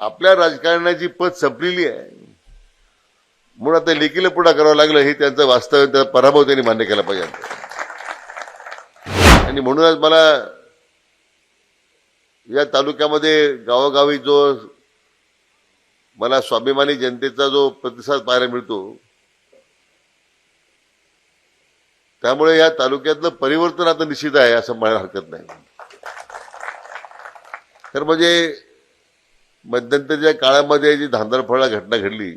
आपल्या राजकारणाची पद संपलेली आहे म्हणून आता लेखीला पुढा करावं लागलं हे त्यांचं वास्तव पराभव त्यांनी मान्य केला पाहिजे. आणि म्हणूनच मला या तालुक्यामध्ये गावोगावी जो मला स्वाभिमानी जनतेचा जो प्रतिसाद पाहायला मिळतो त्यामुळे या तालुक्यातलं परिवर्तन आता निश्चित आहे असं म्हणायला हरकत नाही. तर म्हणजे मध्यंतरीच्या काळामध्ये जी धांदरफळा घटना घडली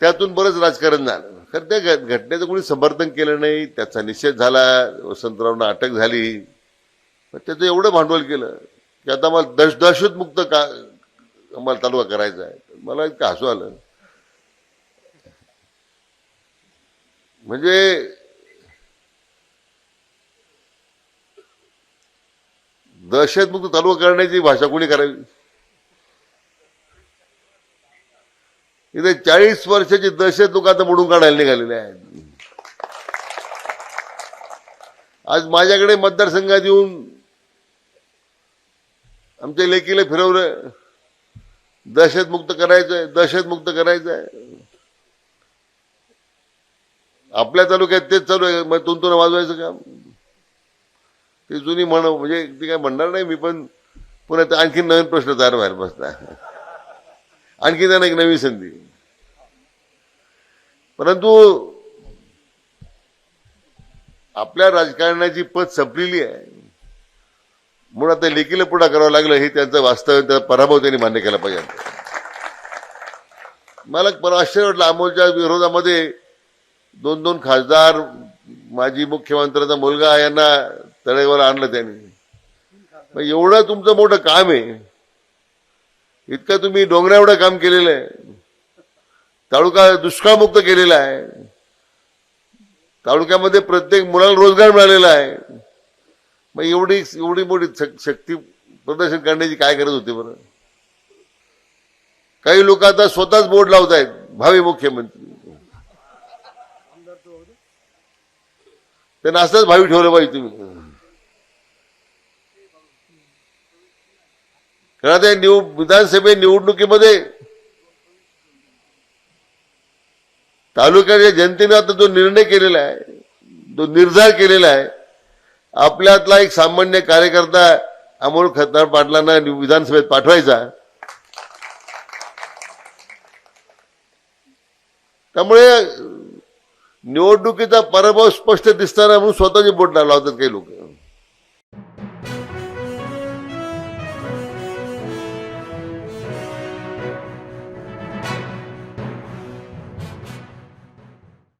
त्यातून बरंच राजकारण झालं. कारण त्या घटनेचं कोणी समर्थन केलं नाही त्याचा निषेध झाला वसंतरावना अटक झाली. त्याचं एवढं भांडवल केलं की आता मला दश दहशतमुक्त का आम्हाला तालुका करायचा आहे. मला इतकं हसू आलं. म्हणजे दहशतमुक्त तालुका करण्याची भाषा कोणी करावी? इथे चाळीस वर्षाची दहशत लोक आता मोडून काढायला निघालेले आहेत. आज माझ्याकडे मतदारसंघात येऊन आमच्या लेकीला फिरवलं. दहशतमुक्त करायचंय दहशतमुक्त करायचंय. आपल्या तालुक्यात तेच चालू आहे. मग तुंतून वाजवायचं काम? ती जुनी म्हण म्हणजे ती काय म्हणणार नाही मी पण पुन्हा ते आणखी नवीन प्रश्न तयार व्हायला बसला. आणखी त्यांना एक नवी संधी. परंतु आपल्या राजकारणाची पद संपलेली आहे. म्हणून आता लेखीला पुढा करावं लागलं हे त्यांचं वास्तव त्याचा पराभव त्यांनी मान्य केला पाहिजे. मला पर आश्चर्य वाटलं अमोलच्या विरोधामध्ये दोन दोन खासदार माजी मुख्यमंत्र्याचा मुलगा यांना तळेवर आणलं त्यांनी. मग एवढं तुमचं मोठं काम आहे. इतकं तुम्ही डोंगरा एवढं काम केलेलं आहे. तालुका दुष्काळमुक्त केलेला आहे. तालुक्यामध्ये प्रत्येक मुलाला रोजगार मिळालेला आहे. मग एवढी एवढी मोठी शक्ती प्रदर्शन करण्याची काय गरज होती बरं? काही लोक आता स्वतःच बोर्ड लावत आहेत भावी मुख्यमंत्री. त्यांना असंच भावी ठेवलं पाहिजे तुम्ही. कारण आता निव विधानसभे निवडणुकीमध्ये तालुक्याच्या जनतेने आता जो निर्णय केलेला आहे जो निर्धार केलेला आहे आपल्यातला एक सामान्य कार्यकर्ता अमोल खतार पाटलांना विधानसभेत पाठवायचा त्यामुळे निवडणुकीचा पराभव स्पष्ट दिसताना म्हणून स्वतःचे बोट लावतात काही लोक.